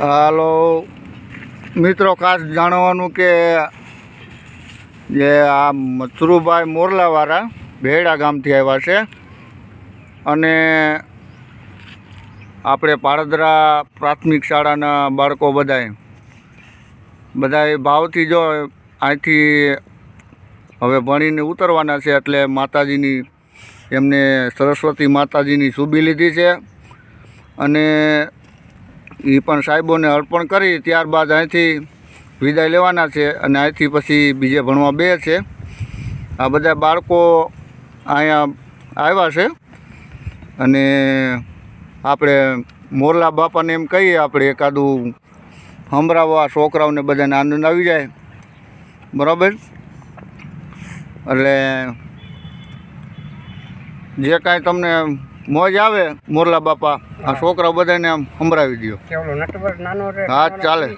હાલો. મિત્રો, ખાસ જાણવાનું કે જે આ મથુરુભાઈ મોરલાવાળા ભેડા ગામથી આવ્યા છે. અને આપણે પાળદરા પ્રાથમિક શાળાના બાળકો બધાય. બધાય ભાવથી જો અહીંથી હવે ભણીને ઉતરવાના છે, એટલે માતાજીની એમને સરસ્વતી માતાજીની શુભી લીધી છે. અને એ પણ સાહેબોને અર્પણ કરી ત્યારબાદ અહીંથી વિદાય લેવાના છે અને અહીંથી પછી બીજે ભણવા બે છે. આ બધા બાળકો અહીંયા આવ્યા છે અને આપણે મોરલા બાપાને એમ કહીએ, આપણે એકાદું સંભળાવવા છોકરાઓને બધાને આનંદ આવી જાય. બરાબર? એટલે જે કાંઈ તમને મોજ આવે મોરલા બાપા. આ છોકરા બધાને આમ સંભળાવી દો કેવલો નટવર નાનો રે હા ચાલે.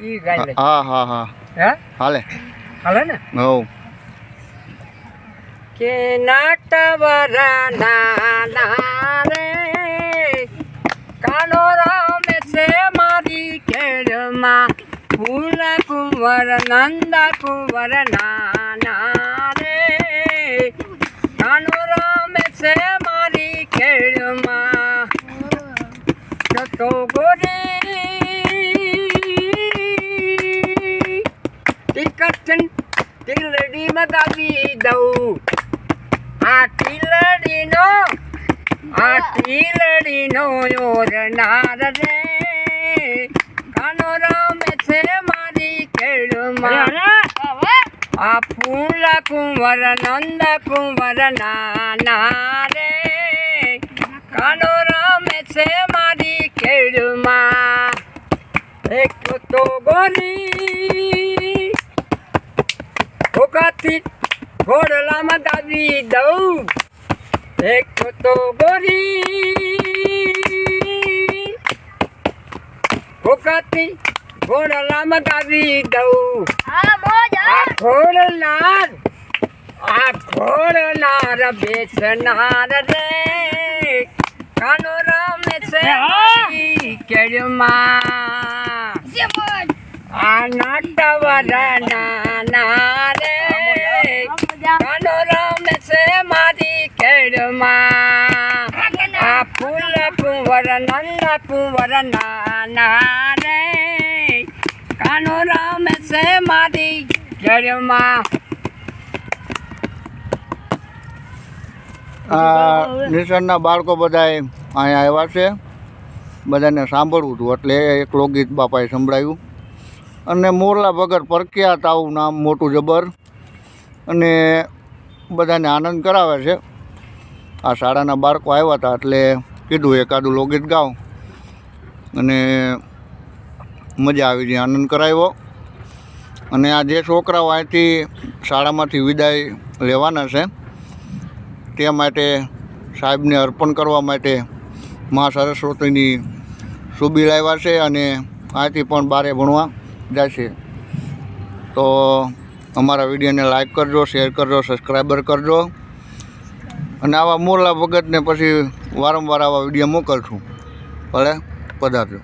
હા હા હા. હે? હાલે. હાલે ને? હવ કે નટવર નાના રે કાનો રમે છે મારી કેડમાં ફૂલ કુંવર નંદ કુંવર નાના રે કાનો રમે છે મારી ખેડમાં જતો ગોરી ટિકટ મગાવી દઉં. આ ટીલડીનો આ ટીલડીનો યોરનાર રે. કાનો રમે છે મારી ખેડમાં. આ ફૂલ કુંવર નંદ કુંવર નાના રે. કાનો રમે છે મારી ખેડમાં. એક તો ગોરી ભૂખાથી ઘોડલામાં દાબી દઉં. એક તો ગોરી. ભૂખાથી ઘોડલામાં દાબી દઉં. આ ઘોડનાર આ ઘોડનાર બેસનાર રે. કાનો રમે છે કેળમાં. આ નાટવર કેળમાં આ ફૂલ કુંવર નંદ કુંવર નાના રે. કાનો રામ છે મારી આ નિશાળના બાળકો બધાએ અહીંયા આવ્યા છે. બધાને સાંભળવું હતું એટલે એક લોકગીત બાપાએ સંભળાયું. અને મોરલા વગર પરક્યા તાવું નામ મોટું જબર. અને બધાને આનંદ કરાવે છે. આ શાળાના બાળકો આવ્યા હતા એટલે કીધું એકાદું લોકગીત ગાઓ અને મજા આવી ગઈ, આનંદ કરાવ્યો. અને આ જે છોકરાઓ અહીંથી શાળામાંથી વિદાય લેવાના છે, તે માટે સાહેબને અર્પણ કરવા માટે મા સરસ્વતીની સુબી લાવ્યા છે અને અહીંથી પણ બારે ભણવા જશે તો અમારા વિડીયોને લાઈક કરજો, શેર કરજો, સબસ્ક્રાઈબર કરજો. અને આવા મોરલા ભગતને પછી વારંવાર આવા વીડિયો મોકલશું. ભલે? પધારજો.